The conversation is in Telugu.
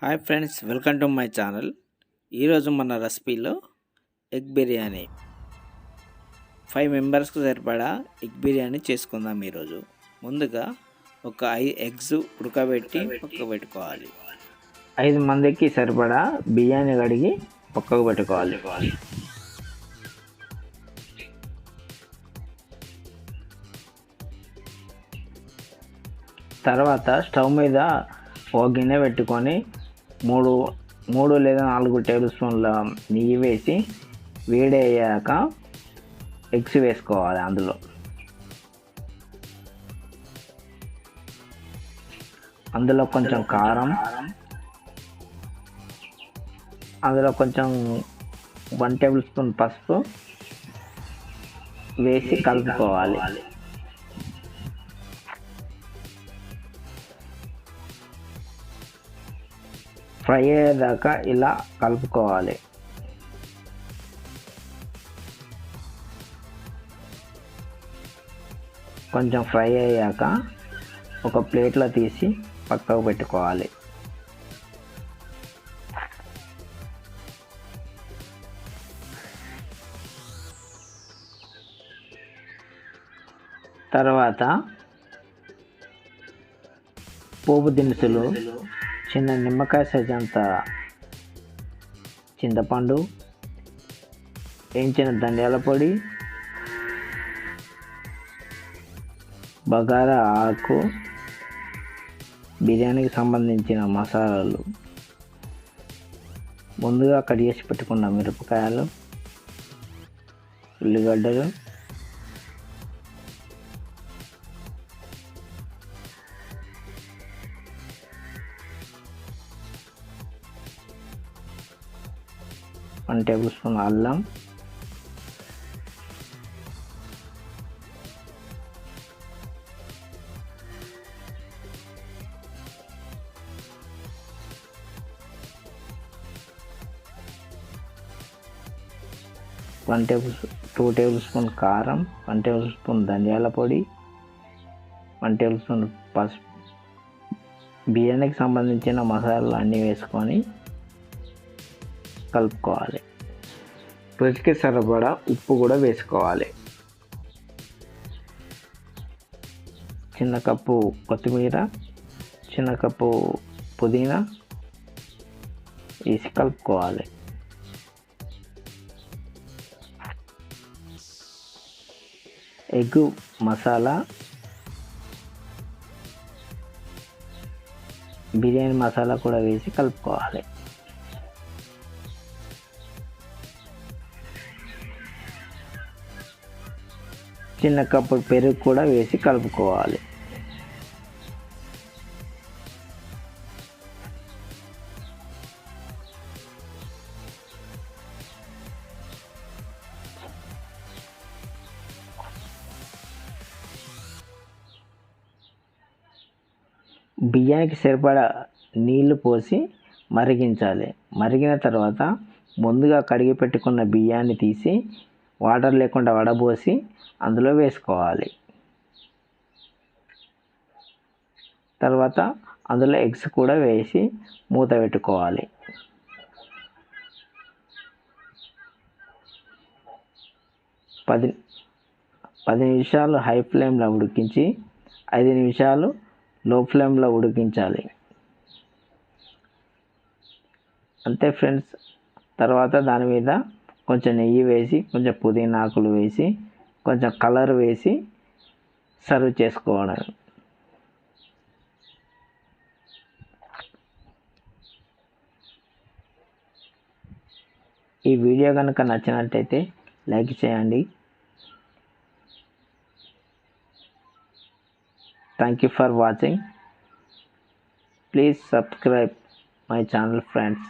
Hi friends welcome to my channel. ఈరోజు మన రెసిపీలో ఎగ్ బిర్యానీ. ఫైవ్ మెంబర్స్కి సరిపడా ఎగ్ బిర్యానీ చేసుకుందాం ఈరోజు. ముందుగా ఒక ఐదు ఎగ్స్ ఉడకబెట్టి పక్కకు పెట్టుకోవాలి. ఐదు మందికి సరిపడా బియ్యాన్ని కడిగి పక్కకు పెట్టుకోవాలి. తర్వాత స్టవ్ మీద ఓ గిన్నె పెట్టుకొని మూడు మూడు లేదా నాలుగు టేబుల్ స్పూన్ల నెయ్యి వేసి వేడయ్యాక ఎగ్స్ వేసుకోవాలి అందులో. అందులో కొంచెం కారం. అందులో కొంచెం వన్ టేబుల్ స్పూన్ పసుపు వేసి కలుపుకోవాలి. ఫ్రై అయ్యేదాకా ఇలా కలుపుకోవాలి. కొంచెం ఫ్రై అయ్యాక ఒక ప్లేట్లో తీసి పక్కకు పెట్టుకోవాలి. తర్వాత పోపు దినుసులు చిన్న నిమ్మకాయ సైజ్ అంత చింతపండు వేయించిన ధనియాల పొడి బగారా ఆకు బిర్యానీకి సంబంధించిన మసాలాలు. ముందుగా కట్ చేసి పెట్టుకున్న మిరపకాయలు ఉల్లిగడ్డలు వన్ టేబుల్ స్పూన్ అల్లం. One table two tablespoon కారం వన్ టేబుల్ స్పూన్ ధనియాల పొడి వన్ టేబుల్ స్పూన్ పసుపు. బిర్యానీకి సంబంధించిన మసాలాలు అన్నీ వేసుకొని కలుపుకోవాలి. రుచికి సరిపడా ఉప్పు కూడా వేసుకోవాలి. చిన్న కప్పు కొత్తిమీర చిన్న కప్పు పుదీనా వేసి కలుపుకోవాలి. ఎగ్ మసాలా బిర్యానీ మసాలా కూడా వేసి కలుపుకోవాలి. చిన్న కప్పు పెరుగు కూడా వేసి కలుపుకోవాలి. బియ్యానికి సరిపడా నీళ్ళు పోసి మరిగించాలి. మరిగిన తర్వాత ముందుగా కడిగి పెట్టుకున్న బియ్యాన్ని తీసి వాటర్ లేకుండా వడబోసి అందులో వేసుకోవాలి. తర్వాత అందులో ఎగ్స్ కూడా వేసి మూత పెట్టుకోవాలి. పది పది నిమిషాలు హై ఫ్లేమ్లో ఉడికించి ఐదు నిమిషాలు లో ఫ్లేమ్లో ఉడికించాలి. అంతే ఫ్రెండ్స్. తర్వాత దాని మీద కొంచెం నెయ్యి వేసి కొంచెం పుదీనా ఆకులు వేసి కొంచెం కలర్ వేసి సర్వ్ చేసుకోవడం. ఈ వీడియో కనుక నచ్చినట్టయితే లైక్ చేయండి. Thank you for watching please subscribe my channel friends